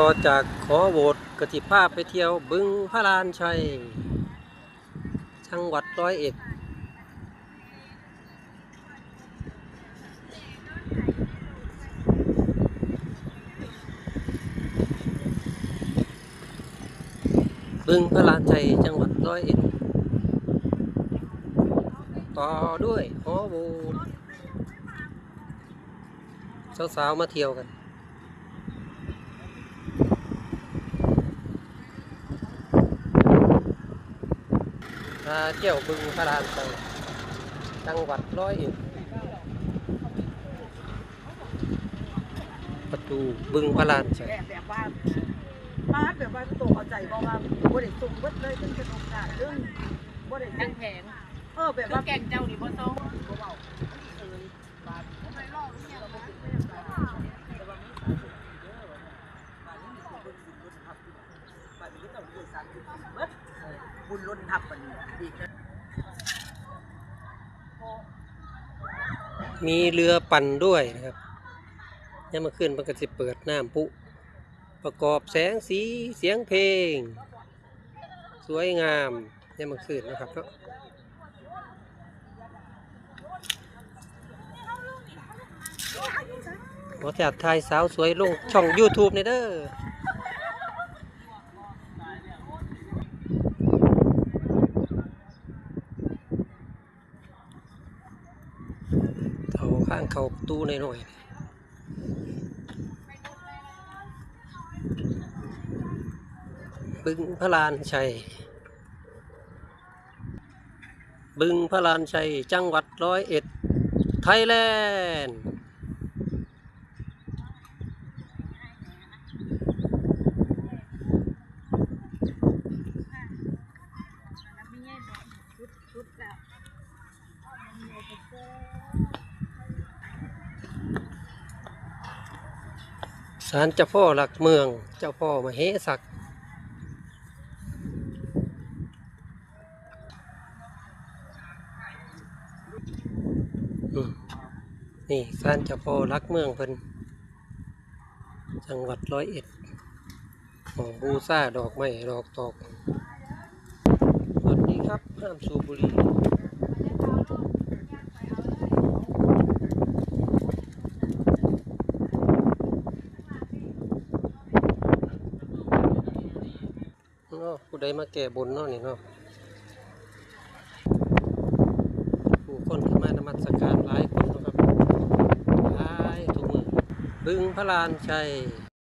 ต่อจากขอโหวตกติภาพไปเที่ยวบึงพระลานชัย จังหวัดร้อยเอ็ด บึงพระลานชัยจังหวัดร้อยเอ็ด ต่อด้วยขอโหวตสาวๆมาเที่ยวกัน มาเที่ยวบึงพระรานชัยจังหวัดร้อยเอ็ดประตูบึงพระรานชัยแบบแบบว่าบ้านแบบว่าโตเอาใจบอกว่าบ่ได้ส่งเบิดเลยถึงจะโอกาสเรื่องบ่ได้ทั้งแผงเออแบบว่าแกงเจ้านี่บ่ต้องบ่เว้าเออบ้านบ่รอดเนี่ยเราบ่ถึงแม่บ้านแต่ว่ามีสารบ้านนี้มีคนบิ่งบุญล้นทับบานนี้ต้องด้วยสารบุญเบิด บุญล้นทับบันอีกมีเรือปั่นด้วยนะครับยังมาขึ้นมันก็จะเปิดน้ำพุประกอบแสงสีเสียงเพลง สวยงามยังมาขึ้นนะครับเนาะขอจากทายสาวสวยลงช่อง YouTube ในเด้อ เขาข้างเขาตู้หน่อยๆบึงพระลานชัย บึงพระลานชัย จังหวัดร้อยเอ็ด ไทยแลนด์ศาลเจ้าพ่อหลักเมือง เจ้าพ่อมเหศักดิ์นี่ศาลเจ้าพ่อหลักเมืองเพิ่นจังหวัดร้อยเอ็ดหองบูซ่าดอกไม้ดอกตอกสวัสดีครับห้ามสูบบุหรี่ะผู้ใดมาแก่บนเนาะนี่เนาะผู้คนที่มานมัสการหลายคนนะครับหลายทุกมือบึงพระลานชัย